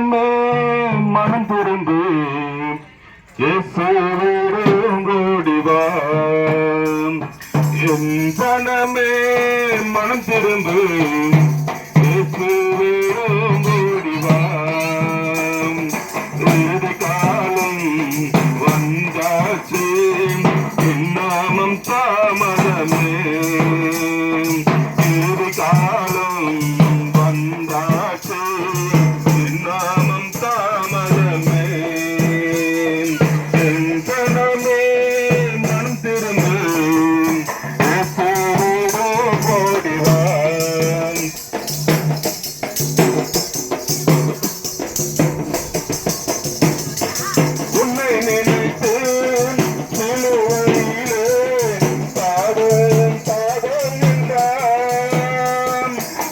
மனமே மனம் திரும்பு இயேசுவோடிவா என் பணமே மனம் திரும்பு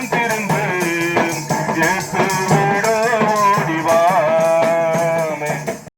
Thank you.